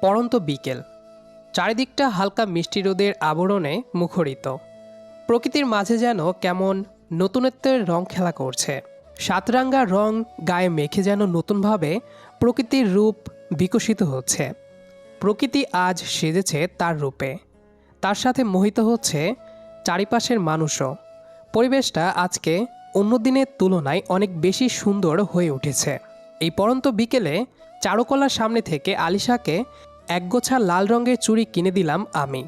পড়ন্ত বিকেল। চারিদিকটা হালকা মিষ্টি রোদের আবরণে মুখরিত। প্রকৃতির মাঝে যেন কেমন নতুনত্বের রং খেলা করছে। সাতরাঙ্গা রং গায়ে মেখে যেন নতুনভাবে প্রকৃতির রূপ বিকশিত হচ্ছে। প্রকৃতি আজ সেজেছে তার রূপে। তার সাথে মোহিত হচ্ছে চারিপাশের মানুষও। পরিবেশটা আজকে অন্য দিনের তুলনায় অনেক বেশি সুন্দর হয়ে উঠেছে। এই পরন্ত বিকেলে চারুকলার সামনে থেকে আলিশাকে একগোছা লাল রঙের চুড়ি কিনে দিলাম আমি।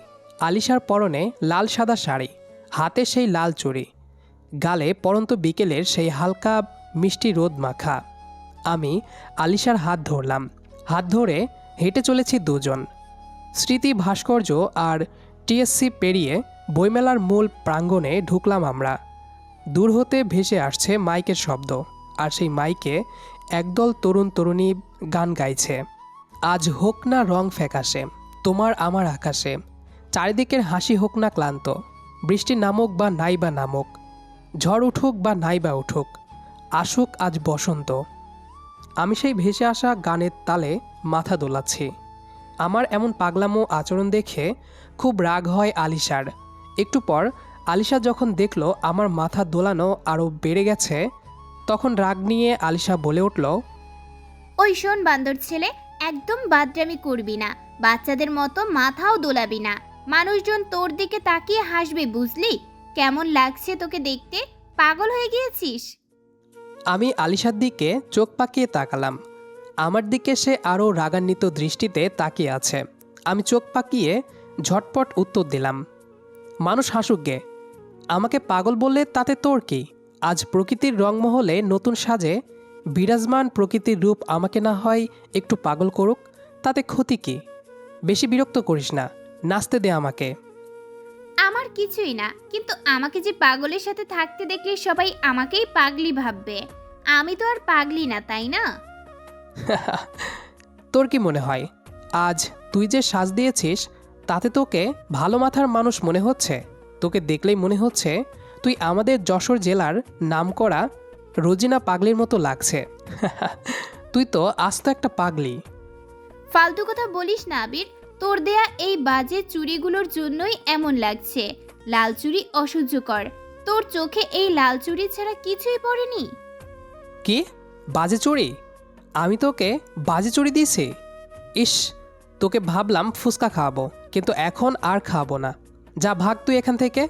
আলিশার পরনে লাল সাদা শাড়ি, হাতে সেই লাল চুড়ি। গালে পরন্ত বিকেলের সেই হালকা মিষ্টি রোদ মাখা। আমি আলিশার হাত ধরলাম। হাত ধরে হেঁটে চলেছি দুজন। স্মৃতি ভাস্কর্য আর টিএসসি পেরিয়ে বইমেলার মূল প্রাঙ্গণে ঢুকলাম আমরা। দূর হতে ভেসে আসছে মাইকের শব্দ, আর সেই মাইকে একদল তরুণ তরুণী গান গাইছে। আজ হোক না রং ফ্যাকাশে, তোমার আমার আকাশে। চারিদিকের হাসি হোক না ক্লান্ত, বৃষ্টি নামক বা নাই বা নামুক, ঝড় উঠুক বা নাই বা উঠুক, আসুক আজ বসন্ত। আমি সেই ভেসে আসা গানের তালে মাথা দোলাচ্ছি। আমার এমন পাগলামো আচরণ দেখে খুব রাগ হয় আলিশার। একটু পর আলিশা যখন দেখল আমার মাথা দোলানো আরও বেড়ে গেছে, তখন রাগ নিয়ে আলিশা বলে উঠল, ওই শোন বান্দর ছেলে একদম বাদরামি করবি না। বাচ্চাদের মতো মাথাও দোলাবি না। মানুষজন তোর দিকে তাকিয়ে হাসবে, বুঝলি? কেমন লাগছে তোকে দেখতে? পাগল হয়ে গিয়েছিস? আমি আলিশার দিকে চোখ পাকিয়ে তাকালাম। আমার দিকে সে আরও রাগান্বিত দৃষ্টিতে তাকিয়ে আছে। আমি চোখ পাকিয়ে ঝটপট উত্তর দিলাম, মানুষ হাসুক গে। আমাকে পাগল বললে তাতে তোর কি? আজ প্রকৃতির রংমহলে নতুন সাজে বিরাজমান প্রকৃতির রূপ আমাকে না হয় একটু পাগল করুক তাতে ক্ষতি কি? বেশি বিরক্ত করিস না নাচতে দে আমাকে। আমার কিছুই না কিন্তু আমাকে যে পাগলের সাথে থাকতে দেখলে সবাই আমাকেই পাগলি ভাববে। আমি তো আর পাগলি না তাই না? তোর কি মনে হয় আজ তুই যে সাজ দিয়েছিস তাতে তোকে ভালো মাথার মানুষ মনে হচ্ছে? তোকে দেখলেই মনে হচ্ছে তুই আমাদের যশোর জেলার নামকরা রোজিনা পাগলির মতো লাগছে। তুই তো আস্ত একটা পাগলি। ফালতু কথা বলিস না আবির। তোর দেয়া এই বাজে চুড়িগুলোর জন্যই এমন লাগছে। লাল চুড়ি অসহ্যকর। তোর চোখে এই লাল চুড়ি ছাড়া কিছুই পড়েনি? কি? বাজে চুরি? আমি তোকে বাজে চুরি দিয়েছি? ইস তোকে ভাবলাম ফুচকা খাওয়াবো কিন্তু এখন আর খাওয়াবো না। যা ভাগ তুই এখান থেকে।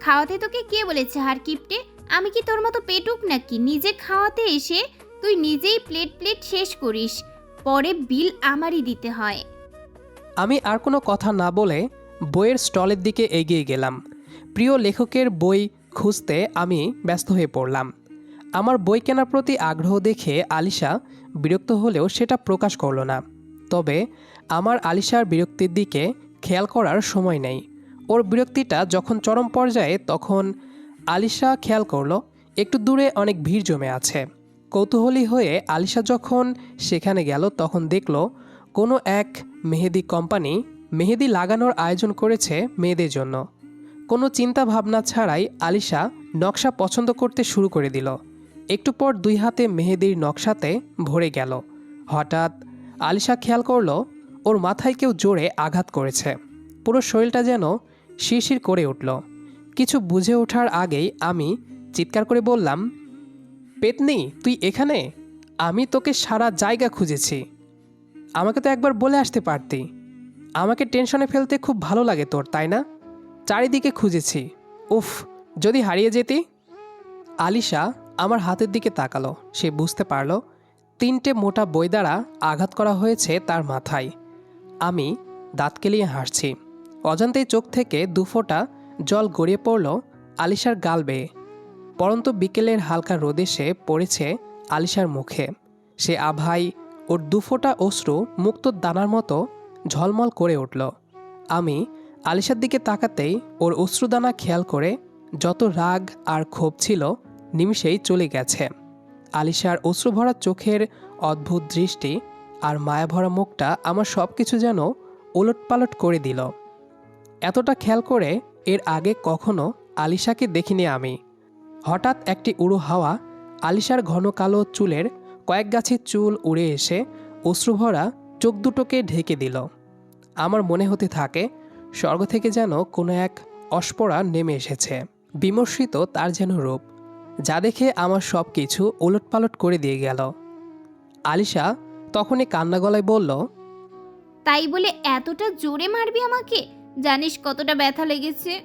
খাওয়াতে তোকে কে বলেছে হার কিপটে আমি কি তোর মতো পেটুক নাকি? নিজে খাওয়াতে এসে তুই নিজেই প্লেট প্লেট শেষ করিস। পরে বিল আমারই দিতে হয়। আমি আর কোনো কথা না বলে বইয়ের স্টলের দিকে এগিয়ে গেলাম। প্রিয় লেখকের বই খুঁজতে আমি ব্যস্ত হয়ে পড়লাম। আমার বই কেনার প্রতি আগ্রহ দেখে আলিশা বিরক্ত হলেও সেটা প্রকাশ করল না। তবে আমার আলিশার বিরক্তির দিকে খেয়াল করার সময় নেই। ওর বিরক্তিটা যখন চরম পর্যায়ে, তখন আলিশা খেয়াল করল, একটু দূরে অনেক ভিড় জমে আছে। কৌতূহলী হয়ে আলিশা যখন সেখানে গেল, তখন দেখল, কোনো এক মেহেদি কোম্পানি মেহেদি লাগানোর আয়োজন করেছে মেয়েদের জন্য। কোনো চিন্তা ভাবনা ছাড়াই আলিশা নকশা পছন্দ করতে শুরু করে দিল। একটু পর দুই হাতে মেহেদির নকশাতে ভরে গেল। হঠাৎ আলিশা খেয়াল করল, ওর মাথায় কেউ জোরে আঘাত করেছে। পুরো শরীরটা যেন শিরশির করে উঠল। কিছু বুঝে ওঠার আগেই আমি চিৎকার করে বললাম, পেতনি, তুই এখানে? আমি তোকে সারা জায়গা খুঁজেছি। আমাকে তো একবার বলে আসতে পারতি। আমাকে টেনশনে ফেলতে খুব ভালো লাগে তোর, তাই না? চারিদিকে খুঁজেছি। উফ, যদি হারিয়ে যেতি? আলিশা আমার হাতের দিকে তাকালো। সে বুঝতে পারল, তিনটে মোটা বই দ্বারা আঘাত করা হয়েছে তার মাথায়। আমি দাঁত কেলিয়ে হাসছি। অজান্তেই চোখ থেকে দুফোঁটা জল গড়িয়ে পড়ল আলিশার গাল বেয়ে। পরন্ত বিকেলের হালকা রোদে সে পড়েছে আলিশার মুখে। সে আভাই ওর দুফোঁটা অশ্রু মুক্ত দানার মতো ঝলমল করে উঠল। আমি আলিশার দিকে তাকাতেই ওর অশ্রুদানা খেয়াল করে যত রাগ আর ক্ষোভ ছিল নিমিষেই চলে গেছে। আলিশার অশ্রুভরা চোখের অদ্ভুত দৃষ্টি আর মায়াভরা মুখটা আমার সব কিছু যেন ওলটপালট করে দিল। এতটা খেয়াল করে এর আগে কখনো আলিশাকে দেখিনি আমি। হঠাৎ একটি উড়ো হাওয়া আলিশার ঘন কালো চুলের কয়েক গাছের চুল উড়ে এসে অশ্রুভরা চোখ দুটোকে ঢেকে দিল। আমার মনে হতে থাকে, স্বর্গ থেকে যেন কোনো এক অস্পরা নেমে এসেছে। বিমর্ষিত তার যেন রূপ, যা দেখে আমার সব কিছু ওলটপালট করে দিয়ে গেল। আলিশা তখনই কান্না গলায় বলল, তাই বলে এতটা জোরে মারবি আমাকে? জানিস কতটা ব্যথা লেগেছে?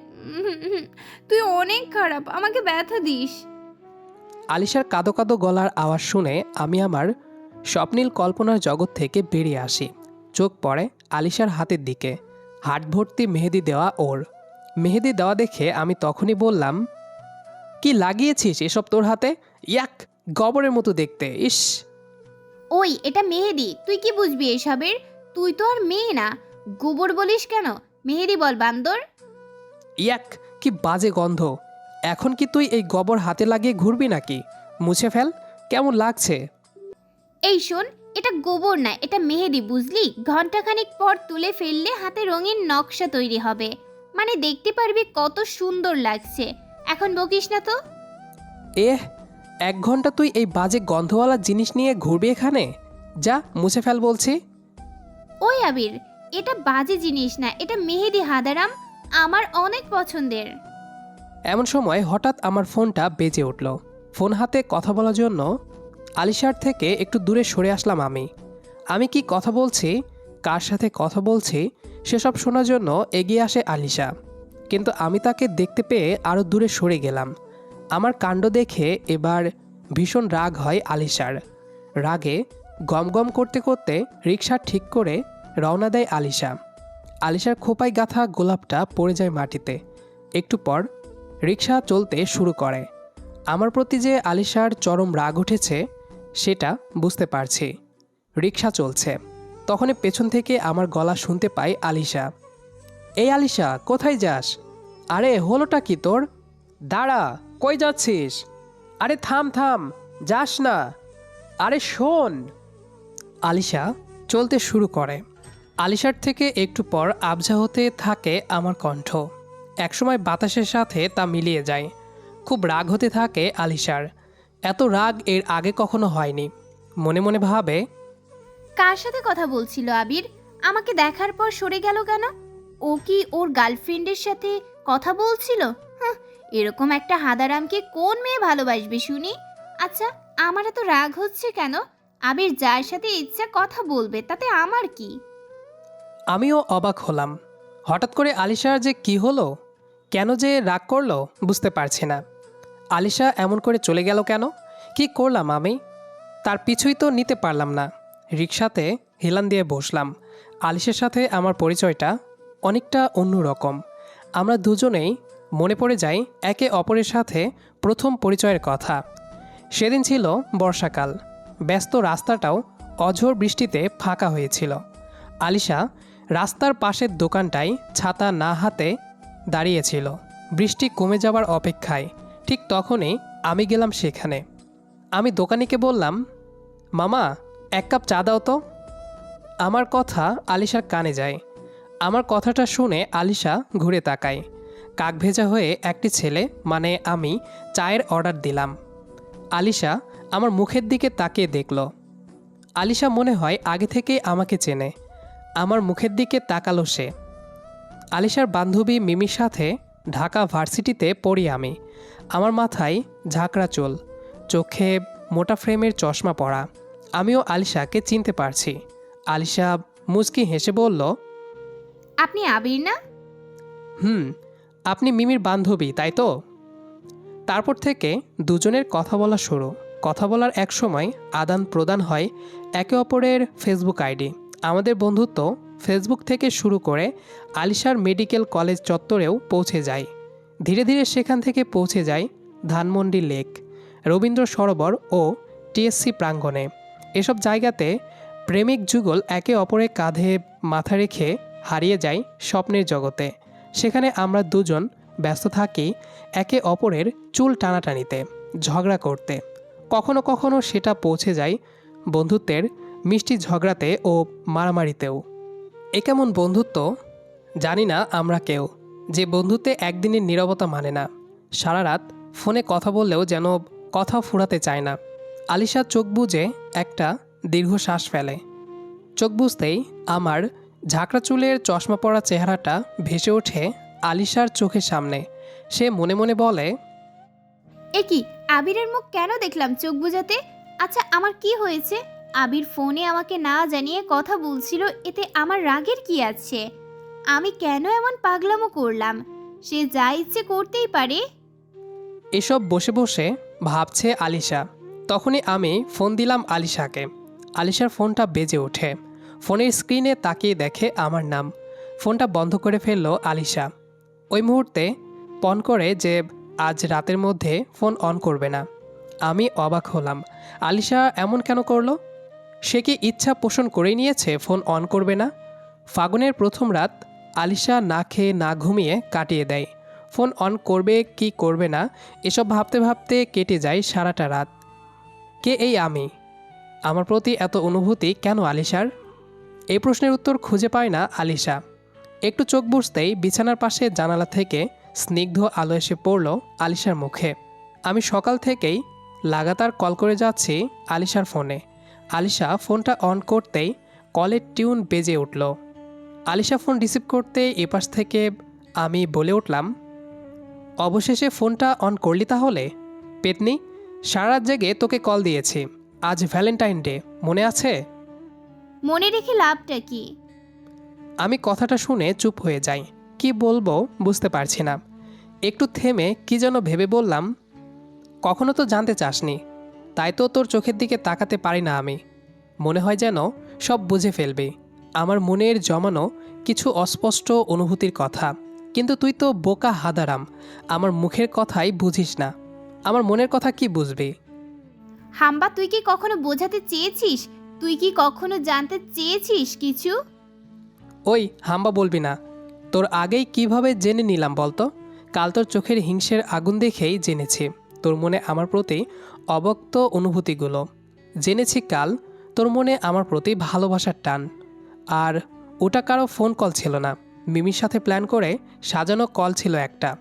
তুই অনেক খারাপ আমাকে ব্যথা দিস। আলিশার কাদো কাদো গলার আওয়াজ শুনে আমি আমার স্বপ্নীল কল্পনার জগৎ থেকে বেরিয়ে আসি। চোখ পড়ে আলিশার হাতের দিকে। হাট ভর্তি মেহেদি দেওয়া ওর। মেহেদি দেওয়া দেখে আমি তখনই বললাম কি লাগিয়েছিস এসব তোর হাতে? ইয়াক গবরের মতো দেখতে ইস! ওই এটা মেহেদি। তুই কি বুঝবি এসবের? তুই তো আর মেয়ে না। গোবর বলিস কেন? মেহেদি বল বান্দর। ইয়াক কি বাজে গন্ধ। এখন কি তুই এই গোবর হাতে লাগিয়ে ঘুরবি নাকি? মুছে ফেল কেমন লাগছে? এই শোন এটা গোবর না এটা মেহেদি বুঝলি? ঘন্টাখানিক পর তুলে ফেললে হাতে রঙিন নকশা তৈরি হবে। মানে দেখতে পারবি কত সুন্দর লাগছে। এখন বকিস না তো। এ এক ঘণ্টা তুই এই বাজে গন্ধওয়ালা জিনিস নিয়ে ঘুরবি এখানে? যা মুছে ফেল বলছি। ওই আবির এটা বাজে জিনিস না, এটা মেহেদি হাদারাম, আমার অনেক পছন্দের। এমন সময় হঠাৎ আমার ফোনটা বেজে উঠল। ফোন হাতে কথা বলার জন্য আলিশার থেকে একটু দূরে সরে আসলাম আমি। আমি কি কথা বলছি? কার সাথে কথা বলছি? সেসব শোনার জন্য এগিয়ে আসে আলিশা। কিন্তু আমি তাকে দেখতে পেয়ে আরও দূরে সরে গেলাম। আমার কাণ্ড দেখে এবার ভীষণ রাগ হয় আলিশার। রাগে গমগম করতে করতে রিক্সা ঠিক করে রওনা দেয় আলিশা। আলিশার খোপায় গাথা গোলাপটা পড়ে যায় মাটিতে। একটু পর রিক্সা চলতে শুরু করে। আমার প্রতি যে আলিশার চরম রাগ উঠেছে, সেটা বুঝতে পারছি। রিক্সা চলছে। তখনই পেছন থেকে আমার গলা শুনতে পাই আলিশা। এই আলিশা, কোথায় যাস? আরে, হলোটা কি তোর? দাঁড়া, কই যাচ্ছিস? আরে, থাম থাম, যাস না। আরে, শোন। আলিশা চলতে শুরু করে। আলিশার থেকে একটু পর আবজা হতে থাকে আমার কণ্ঠ। একসময় বাতাসের সাথে তা মিলিয়ে যায়। খুব রাগ হতে থাকে আলিশার। এত রাগ এর আগে কখনো হয়নি। মনে মনে ভাবে, কার সাথে কথা বলছিল আবির? আমাকে দেখার পর সরে গেল কেন? ও কি ওর গার্লফ্রেন্ডের সাথে কথা বলছিল? এরকম একটা হাদারামকে কোন মেয়ে ভালোবাসবে শুনি? আচ্ছা আমার এত রাগ হচ্ছে কেন? আবির যার সাথে ইচ্ছা কথা বলবে, তাতে আমার কি? আমিও অবাক হলাম। হঠাৎ করে আলিশার যে কি হলো, কেন যে রাগ করল বুঝতে পারছি না। আলিশা এমন করে চলে গেল কেন? কি করলাম আমি? তার পিছুই তো নিতে পারলাম না। রিক্সাতে হেলান দিয়ে বসলাম। আলিশের সাথে আমার পরিচয়টা অনেকটা অন্যরকম আমরা দুজনেই মনে পড়ে যাই একে অপরের সাথে প্রথম পরিচয়ের কথা। সেদিন ছিল বর্ষাকাল। ব্যস্ত রাস্তাটাও অঝোর বৃষ্টিতে ফাঁকা হয়েছিল। আলিশা রাস্তার পাশের দোকানটায় ছাতা না হাতে দাঁড়িয়েছিল। বৃষ্টি কমে যাবার অপেক্ষায় ঠিক তখনই আমি গেলাম সেখানে। আমি দোকানিকে বললাম, মামা, এক কাপ চা দাও তো। আমার কথা আলিশার কানে যায়। আমার কথাটা শুনে আলিশা ঘুরে তাকায়। কাক ভেজা হয়ে একটি ছেলে মানে আমি, চায়ের অর্ডার দিলাম। আলিশা আমার মুখের দিকে তাকিয়ে দেখল। আলিশা মনে হয় আগে থেকেই আমাকে চেনে। আমার মুখের দিকে তাকালো সে। আলিশার বান্ধবী মিমির সাথে ঢাকা ভার্সিটিতে পড়ি আমি। আমার মাথায় ঝাঁকড়া চুল চোখে মোটা ফ্রেমের চশমা পরা। আমিও আলিশাকে চিনতে পারছি। আলিশা মুচকি হেসে বলল আপনি আবির না? হুম আপনি মিমির বান্ধবী তাই তো? তারপর থেকে দুজনের কথা বলা শুরু। কথা বলার এক সময় আদান প্রদান হয় একে অপরের ফেসবুক আইডি। আমাদের বন্ধুত্ব ফেসবুক থেকে শুরু করে আলিশার মেডিকেল কলেজ চত্বরেও পৌঁছে যায়। ধীরে ধীরে সেখান থেকে পৌঁছে যায় ধানমন্ডি লেক, রবীন্দ্র সরোবর ও টিএসসি প্রাঙ্গণে। এসব জায়গাতে প্রেমিক যুগল একে অপরের কাঁধে মাথা রেখে হারিয়ে যায় স্বপ্নের জগতে। সেখানে আমরা দুজন ব্যস্ত থাকি একে অপরের চুল টানাটানিতে, ঝগড়া করতে। কখনো কখনো সেটা পৌঁছে যায় বন্ধুত্বের মিষ্টি ঝগড়াতে ও মারামারিতেও। এ কেমন বন্ধুত্ব? জানি না আমরা কেউ, যে বন্ধুত্বে একদিনের নীরবতা মানে না। সারা রাত ফোনে কথা বললেও যেন কথা ফুরাতে চায় না। আলিশা চোখ বুজে একটা দীর্ঘ শ্বাস ফেলে। চোখ বুঝতেই আমার ঝাঁকড়া চুলের চশমা পরা চেহারাটা ভেসে ওঠে আলিশার চোখের সামনে। সে মনে মনে বলে এ কি আবিরের মুখ কেন দেখলাম চোখ বুঝাতে আচ্ছা আমার কি হয়েছে? আবির ফোনে আমাকে না জানিয়ে কথা বলছিল, এতে আমার রাগের কি আছে? আমি কেন এমন পাগলামো করলাম? সে যা ইচ্ছে করতেই পারে। এসব বসে বসে ভাবছে আলিশা। তখনই আমি ফোন দিলাম আলিশাকে। আলিশার ফোনটা বেজে ওঠে। ফোনের স্ক্রিনে তাকিয়ে দেখে আমার নাম। ফোনটা বন্ধ করে ফেলল আলিশা। ওই মুহূর্তে পণ করে যে আজ রাতের মধ্যে ফোন অন করবে না। আমি অবাক হলাম। আলিশা এমন কেন করল? সে কি ইচ্ছা পোষণ করে নিয়েছে ফোন অন করবে না? ফাগুনের প্রথম রাত, আলিশা না খেয়ে না ঘুমিয়ে কাটিয়ে দেয়। ফোন অন করবে কি করবে না, এসব ভাবতে ভাবতে কেটে যায় সারাটা রাত। কে এই আমি? আমার প্রতি এত অনুভূতি কেন আলিশার? এই প্রশ্নের উত্তর খুঁজে পায় না আলিশা। একটু চোখ বুঝতেই বিছানার পাশে জানালা থেকে স্নিগ্ধ আলো এসে পড়ল আলিশার মুখে। আমি সকাল থেকেই লাগাতার কল করে যাচ্ছি আলিশার ফোনে। আলিশা ফোনটা অন করতেই কলের টিউন বেজে উঠল। আলিশা ফোন রিসিভ করতে এপাশ থেকে আমি বলে উঠলাম অবশেষে ফোনটা অন করলি তাহলে? পেতনি সারা জেগে তোকে কল দিয়েছি। আজ ভ্যালেন্টাইন ডে মনে আছে? মনে রেখে লাভটা কি? আমি কথাটা শুনে চুপ হয়ে যাই। কি বলব বুঝতে পারছি না। একটু থেমে কি যেন ভেবে বললাম কখনো তো জানতে চাসনি। তাই তো তোর চোখের দিকে তাকাতে পারি না আমি। মনে হয় যেন সব বুঝে ফেলবে। আমার মনের জমানো কিছু অস্পষ্ট অনুভূতির কথা। কিন্তু তুই তো বোকা হাদারাম আমার মুখের কথাই বুঝিস না। আমার মনের কথা কি বুঝবি? হাম্বা তুই কি কখনো বোঝাতে চেয়েছিস? তুই কি কখনো জানতে চেয়েছিস কিছু? ওই হাম্বা বলবি না। তোর আগেই কীভাবে জেনে নিলাম বলতো? কাল তোর চোখের হিংসের আগুন দেখেই জেনেছি। তোর মনে আমার প্রতি অবক্ত অনুভূতিগুলো। জেনেছি কাল তোর মনে আমার প্রতি ভালোবাসার টান। আর ওটা কারও ফোন কল ছিল না। মিমির সাথে প্ল্যান করে সাজানো কল ছিল একটা।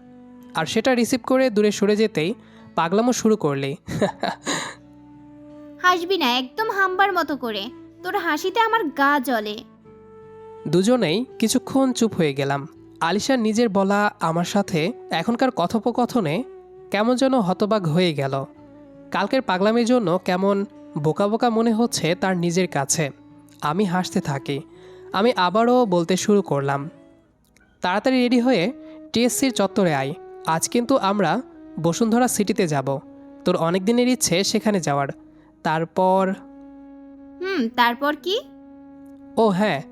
আর সেটা রিসিভ করে দূরে সরে যেতেই পাগলামো শুরু করলি। হাসবি না একদম হাম্বার মতো করে। তোর হাসিতে আমার গা জ্বলে। দুজনেই কিছুক্ষণ চুপ হয়ে গেলাম। আলিশা নিজের বলা আমার সাথে এখনকার কথোপকথনে কেমন যেন হতবাক হয়ে গেল। কালকের পাগলামির জন্য কেমন বোকা বোকা মনে হচ্ছে তার নিজের কাছে। আমি হাসতে থাকি। আমি আবারও বলতে শুরু করলাম। তাড়াতাড়ি রেডি হয়ে টিএসসির চত্বরে আয়। আজ কিন্তু আমরা বসুন্ধরা সিটিতে যাব। তোর অনেক দিনের ইচ্ছে সেখানে যাওয়ার। তারপর হুম তারপর কি? ও হ্যাঁ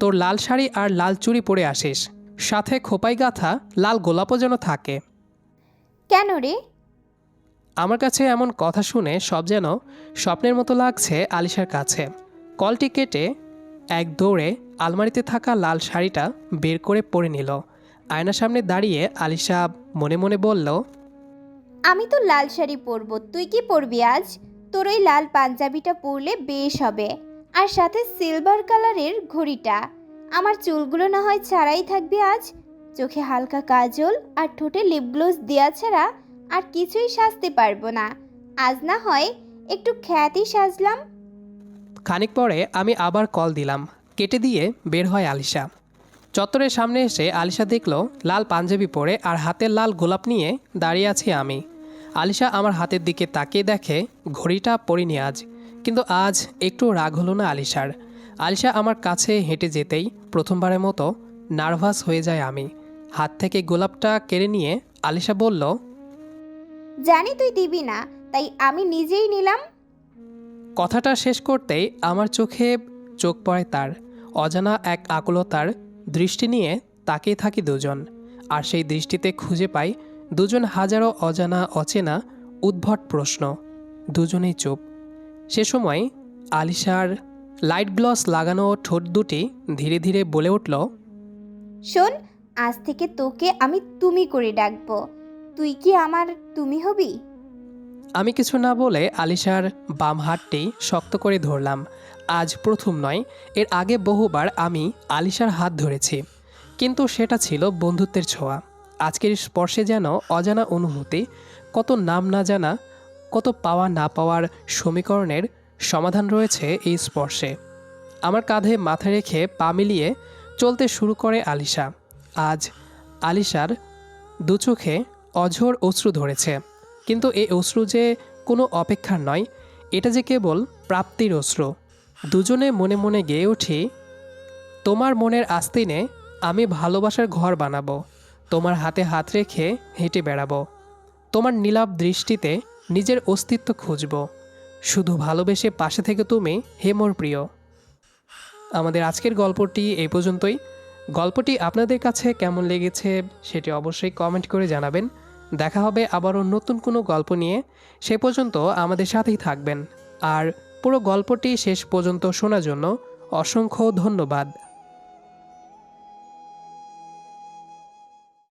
তোর লাল শাড়ি আর লাল চুড়ি পরে আসিস। সাথে খোপাই গাথা লাল গোলাপও যেন থাকে। কেন রে? আমার কাছে এমন কথা শুনে সব যেন স্বপ্নের মতো লাগছে আলিশার কাছে। কলটি কেটে এক দৌড়ে আলমারিতে থাকা লাল শাড়িটা বের করে পরে নিল। আয়নার সামনে দাঁড়িয়ে আলিশা মনে মনে বলল, আমি তো লাল শাড়ি পরবো, তুই কি পরবি আজ? তোর ওই লাল পাঞ্জাবিটা পরলে বেশ হবে। আর সাথে সিলভার কালারের ঘড়িটা। আমার চুলগুলো না হয় ছাড়াই থাকবে আজ। চোখে হালকা কাজল আর ঠোঁটে লিপ গ্লোস দেওয়া ছাড়া আর কিছুই সাজতে পারব না। আজ না হয় একটু খ্যাতি সাজলাম। খানিক পরে আমি আবার কল দিলাম। কেটে দিয়ে বের হয় আলিশা। চত্বরের সামনে এসে আলিশা দেখল, লাল পাঞ্জাবি পরে আর হাতের লাল গোলাপ নিয়ে দাঁড়িয়ে আছি আমি। আলিশা আমার হাতের দিকে তাকিয়ে দেখে, ঘড়িটা পরিনি আজ। কিন্তু আজ একটু রাগ হলো না আলিশার। আলিশা আমার কাছে হেঁটে যেতেই প্রথমবারের মতো নার্ভাস হয়ে যায় আমি। হাত থেকে গোলাপটা কেড়ে নিয়ে আলিশা বলল জানি তুই দিবি না তাই আমি নিজেই নিলাম। কথাটা শেষ করতেই আমার চোখে চোখ পড়ে তার অজানা এক আকুলতার দৃষ্টি নিয়ে তাকিয়ে থাকি দুজন আর সেই দৃষ্টিতে খুঁজে পাই দুজন হাজারো অজানা অচেনা উদ্ভট প্রশ্ন দুজনেই চুপ। সে সময় আলিশার লাইট গ্লস লাগানো ঠোঁট দুটি ধীরে ধীরে বলে উঠল শোন আজ থেকে তোকে আমি তুমি করে ডাকবো। তুই কি আমার তুমি হবি? আমি কিছু না বলে আলিশার বাম হাতটি শক্ত করে ধরলাম। আজ প্রথম নয়, এর আগে বহুবার আমি আলিশার হাত ধরেছি। কিন্তু সেটা ছিল বন্ধুত্বের ছোঁয়া। আজকের স্পর্শে যেন অজানা অনুভূতি, কত নাম না জানা, কত পাওয়া না পাওয়ার সমীকরণের সমাধান রয়েছে এই স্পর্শে। আমার কাঁধে মাথা রেখে পা মিলিয়ে চলতে শুরু করে আলিশা। আজ আলিশার দু চোখে অঝোর অশ্রু ধরেছে। কিন্তু এই অশ্রু যে কোনো অপেক্ষার নয়, এটা যে কেবল প্রাপ্তির অশ্রু। দুজনে মনে মনে গেয়ে উঠি, তোমার মনের আস্তিনে আমি ভালোবাসার ঘর বানাবো, তোমার হাতে হাত রেখে হেঁটে বেড়াবো, তোমার নীলাভ দৃষ্টিতে নিজের অস্তিত্ব খুঁজব, শুধু ভালোবেসে পাশে থেকে তুমি হে মোর প্রিয়। আমাদের আজকের গল্পটি এই পর্যন্তই। গল্পটি আপনাদের কাছে কেমন লেগেছে সেটি অবশ্যই কমেন্ট করে জানাবেন। দেখা হবে আবারও নতুন কোনো গল্প নিয়ে। সে পর্যন্ত আমাদের সাথেই থাকবেন। আর পুরো গল্পটি শেষ পর্যন্ত শোনার জন্য অসংখ্য ধন্যবাদ।